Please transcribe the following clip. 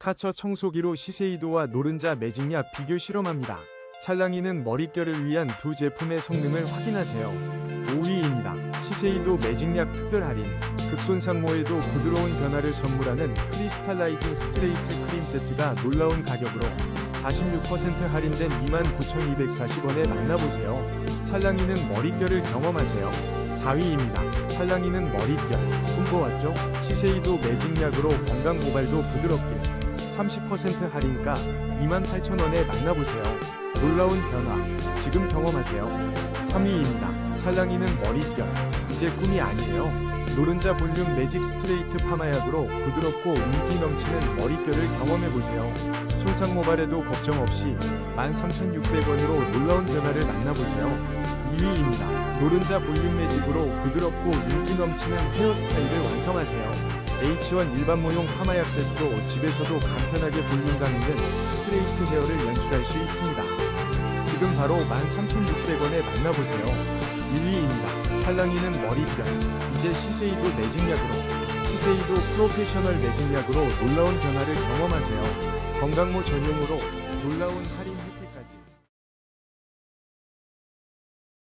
카처 청소기로 시세이도와 노른자 매직약 비교 실험합니다. 찰랑이는 머릿결을 위한 두 제품의 성능을 확인하세요. 5위입니다. 시세이도 매직약 특별 할인. 극손상모에도 부드러운 변화를 선물하는 크리스탈라이징 스트레이트 크림 세트가 놀라운 가격으로 46% 할인된 29,240원에 만나보세요. 찰랑이는 머릿결을 경험하세요. 4위입니다. 찰랑이는 머릿결. 꿈꿔 왔죠? 시세이도 매직약으로 건강 모발도 부드럽게 30% 할인가 28,000원에 만나보세요. 놀라운 변화 지금 경험하세요. 3위입니다. 찰랑이는 머릿결 이제 꿈이 아니에요. 노른자 볼륨 매직 스트레이트 파마약으로 부드럽고 윤기 넘치는 머릿결을 경험해보세요. 손상 모발에도 걱정 없이 13,600원으로 놀라운 변화를 만나보세요. 2위입니다. 노른자 볼륨 매직으로 부드럽고 윤기 넘치는 헤어스타일을 완성하세요. H1 일반 모용 파마약 세트로 집에서도 간편하게 볼륨 감는 스트레이트 헤어를 연출할 수 있습니다. 지금 바로 13,600원에 만나보세요. 1위입니다. 찰랑이는 머리결. 이제 시세이도 매직약으로 시세이도 프로페셔널 매직약으로 놀라운 변화를 경험하세요. 건강모 전용으로 놀라운 할인